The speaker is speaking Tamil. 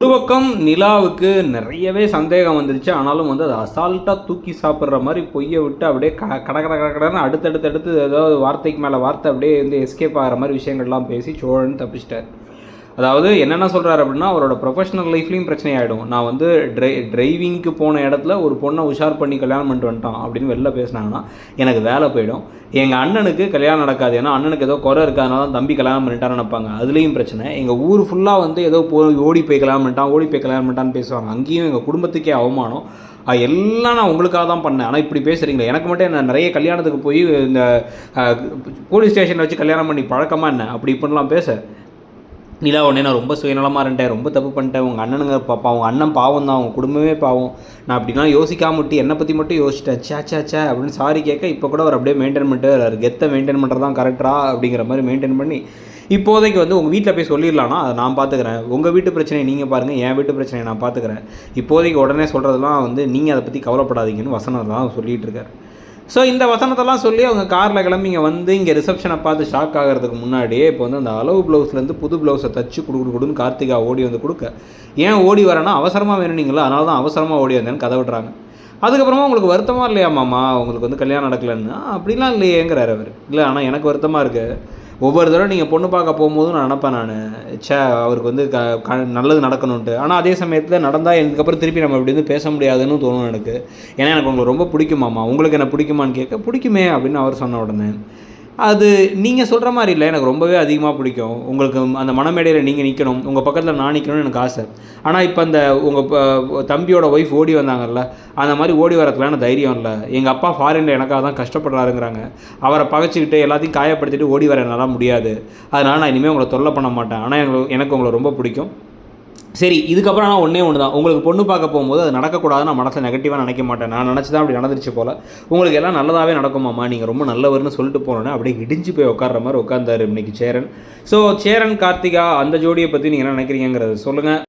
ஒரு பக்கம் நிலாவுக்கு நிறையவே சந்தேகம் வந்துருச்சு. ஆனாலும் வந்து அது அசால்ட்டாக தூக்கி சாப்பிட்ற மாதிரி பொய்யை விட்டு அப்படியே க கட கட கட கடன்னு அடுத்தடுத்து அடுத்து ஏதாவது வார்த்தைக்கு மேலே வார்த்தை அப்படியே வந்து எஸ்கேப் ஆகிற மாதிரி விஷயங்கள்லாம் பேசி சோழன் தப்பிச்சிட்டார். அதாவது என்னென்ன சொல்கிறாரு அப்படின்னா அவரோட ப்ரொஃபஷனல் லைஃப்லேயும் பிரச்சனை ஆகிடும் நான் வந்து ட்ரை டிரைவிங்க்கு போன இடத்துல ஒரு பொண்ணை உஷார் பண்ணி கல்யாணம் பண்ணிட்டு வந்துட்டான் அப்படின்னு வெளில பேசினாங்கன்னா எனக்கு வேலை போயிடும். எங்கள் அண்ணனுக்கு கல்யாணம் நடக்காது. ஏன்னா அண்ணனுக்கு ஏதோ குறை இருக்காதனால தான் தம்பி கல்யாணம் பண்ணிட்டான்னு நினைப்பாங்க. அதுலேயும் பிரச்சனை. எங்கள் ஊர் ஃபுல்லாக வந்து ஏதோ போய் ஓடி போய் கல்யாணம் பண்ணிட்டான் ஓடி போய் கல்யாணம் பண்ணிட்டான்னு பேசுவாங்க. அங்கேயும் எங்கள் குடும்பத்துக்கே அவமானம். அது எல்லாம் நான் உங்களுக்காக தான் பண்ணேன். ஆனால் இப்படி பேசுகிறீங்களே எனக்கு மட்டும் என்ன நிறைய கல்யாணத்துக்கு போய் இந்த போலீஸ் ஸ்டேஷனில் வச்சு கல்யாணம் பண்ணி பழக்கமாக என்ன? அப்படி இப்படிலாம் பேச. நிலா உடனே நான் ரொம்ப சுயநலமாக இருந்தேன் ரொம்ப தப்பு பண்ணிட்டேன். உங்கள் அண்ணனுங்க பாப்பா அவங்க அண்ணன் பாவம் தான் அவங்க குடும்பமே பாவம். நான் அப்படிலாம் யோசிக்காம விட்டு என்னை பற்றி மட்டும் யோசிச்சிட்டேன். சே சே சே அப்படின்னு சாரி கேட்க இப்போ கூட அவர் அப்படியே மெயின்டைன் பண்ணிட்டு வர்றாரு. கெத்தை மெயின்டைன் பண்ணுறது தான் கரெக்டா அப்படிங்கிற மாதிரி மெயின்டைன் பண்ணி இப்போதைக்கு வந்து உங்கள் வீட்டில் போய் சொல்லிடலாம்னா அதை நான் பார்த்துக்கிறேன் உங்கள் வீட்டு பிரச்சனையை நீங்கள் பாருங்கள் என் வீட்டு பிரச்சனையை நான் பார்த்துக்கிறேன் இப்போதைக்கு உடனே சொல்கிறதுலாம் வந்து நீங்கள் அதை பற்றி கவலைப்படாதீங்கன்னு வசனம் தான் சொல்லிகிட்டு இருக்காரு. ஸோ இந்த வசனத்தெல்லாம் சொல்லி அவங்க காரில் கிளம்பி இங்கே வந்து இங்கே ரிசப்ஷனை பார்த்து ஷாக் ஆகிறதுக்கு முன்னாடியே இப்போ வந்து அந்த அளவு ப்ளவுஸ்லேருந்து புது ப்ளவுஸை தச்சு கொடு கொடுன்னு கார்த்திகா ஓடி வந்து கொடுக்க. ஏன் ஓடி வரேன்னா அவசரமாக வேணுனீங்களா அதனால தான் அவசரமாக ஓடி வந்தேன்னு கதை விட்றாங்க. அதுக்கப்புறமா உங்களுக்கு வருத்தமாக இல்லையா மாமா உங்களுக்கு வந்து கல்யாணம் நடக்கலன்னு? அப்படிலாம் இல்லையேங்கிறார் அவர். இல்லை ஆனால் எனக்கு வருத்தமாக இருக்குது ஒவ்வொரு தடவை நீங்கள் பொண்ணு பார்க்க போகும்போதும் நான் நினப்பேன் நான். ச்சே அவருக்கு வந்து க க நல்லது நடக்கணுன்ட்டு ஆனால் அதே சமயத்தில் நடந்தால் இதுக்கப்புறம் திருப்பி நம்ம இப்படி வந்து பேச முடியாதுன்னு தோணும் எனக்கு. ஏன்னா எனக்கு உங்களுக்கு ரொம்ப பிடிக்குமாம்மா உங்களுக்கு என்ன பிடிக்குமான்னு கேட்க பிடிக்குமே அப்படின்னு அவர் சொன்ன உடனே. அது நீங்கள் சொல்கிற மாதிரி இல்லை. எனக்கு ரொம்பவே அதிகமாக பிடிக்கும். உங்களுக்கு அந்த மனமேடையில் நீங்கள் நிற்கணும் உங்கள் பக்கத்தில் நான் நிற்கணும்னு எனக்கு ஆசை. ஆனால் இப்போ அந்த உங்கள் தம்பியோட ஒய்ஃப் ஓடி வந்தாங்கல்ல அந்த மாதிரி ஓடி வரதுலான தைரியம் இல்லை. எங்கள் அப்பா ஃபாரினில் எனக்காக தான் கஷ்டப்படுறாருங்கிறாங்க. அவரை பகைச்சிக்கிட்டு எல்லாத்தையும் காயப்படுத்திட்டு ஓடி வர என்னால் முடியாது. அதனால் நான் இனிமேல் உங்களை தொல்லை பண்ண மாட்டேன். ஆனால் எனக்கு எனக்கு உங்களை ரொம்ப பிடிக்கும். சரி இதுக்கப்புறம் ஆனால் ஒன்றே ஒன்று தான் உங்களுக்கு பொண்ணு பார்க்க போகும்போது அது நடக்கக்கூடாதுன்னு நான் மனசில் நெகட்டிவாக நினைக்க மாட்டேன். நான் நினச்சி தான் அப்படி நடந்துருச்சு போல். உங்களுக்கு எல்லாம் நல்லதாகவே நடக்குமாம்மா? நீங்கள் ரொம்ப நல்லவர்னு சொல்லிட்டு போனோன்னே அப்படியே இடிஞ்சு போய் உட்கார்ற மாதிரி உட்காந்தாரு இன்னைக்கு சேரன். ஸோ சேரன் கார்த்திகா அந்த ஜோடியை பற்றி நீங்கள் என்ன நினைக்கிறீங்கிறத சொல்லுங்கள்